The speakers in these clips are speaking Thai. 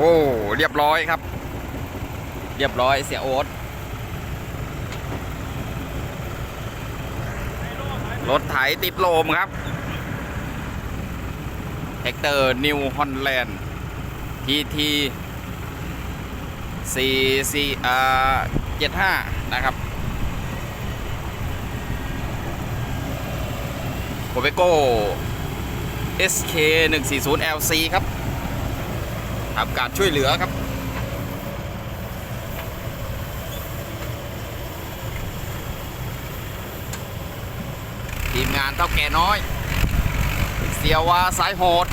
โอ้เรียบร้อยครับ เรียบร้อยเสียโอ๊ตรถไถติดโลมครับเฮกเตอร์นิวฮอลแลนด์ทีทีสี่สี่อ่าเจ็ดห้านะครับโคเบโก้ SK 140 LC ครับ ทำการช่วยเหลือครับ ทีมงานเท่าแก่น้อย เสียวาสายโหด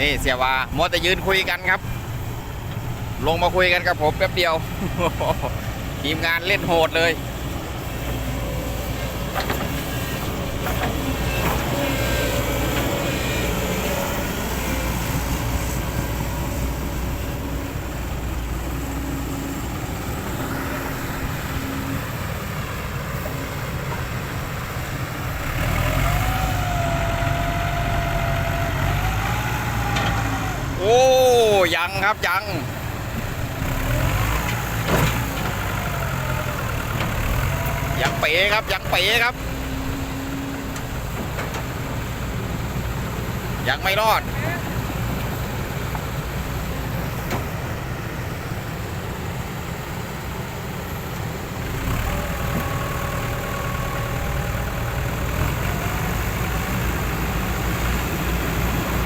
นี่เสียวามัวแต่ยืนคุยกันครับ ลงมาคุยกันกับผมแป๊บเดียว ทีมงานเล่นโหดเลย โอ้ ยังครับ ยัง ยังเป๋ครับยังเป๋ครับ ยังไม่รอด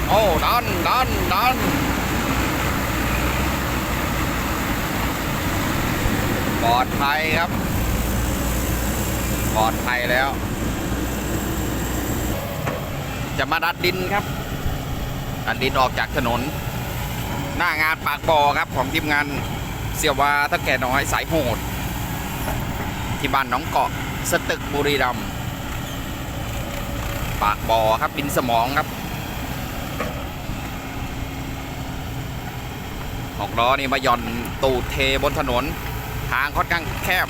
โอ้ดันดันดันปลอดภัยครับ ปลอดภัยแล้ว จะมาดัดดินครับ ดัดดินออกจากถนน หน้างานปากบ่อครับของทีมงานเสียวาถ้าแก่น้อยสายโหด ที่บ้านน้องเกาะสตึกบุรีรัมย์ปากบ่อครับดินสมองครับหกล้อนี่มาหย่อนตูดเทบนถนน ทางค่อนข้างแคบ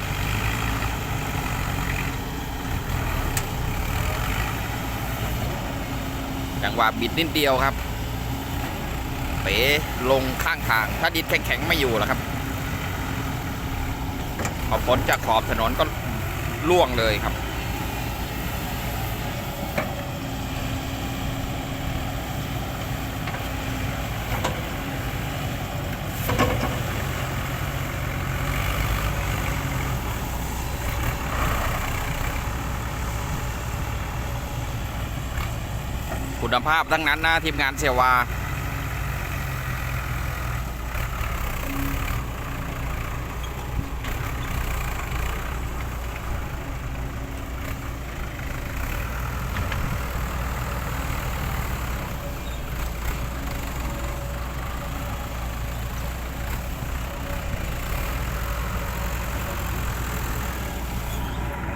จังหวะบิดนิดเดียวครับ เป๋ลงข้างทาง ถ้าดินแข็งๆไม่อยู่แล้วครับพอพ้นจากขอบถนนก็ล่วงเลยครับ คุณภาพทั้งนั้นนะทีมงานเสียวา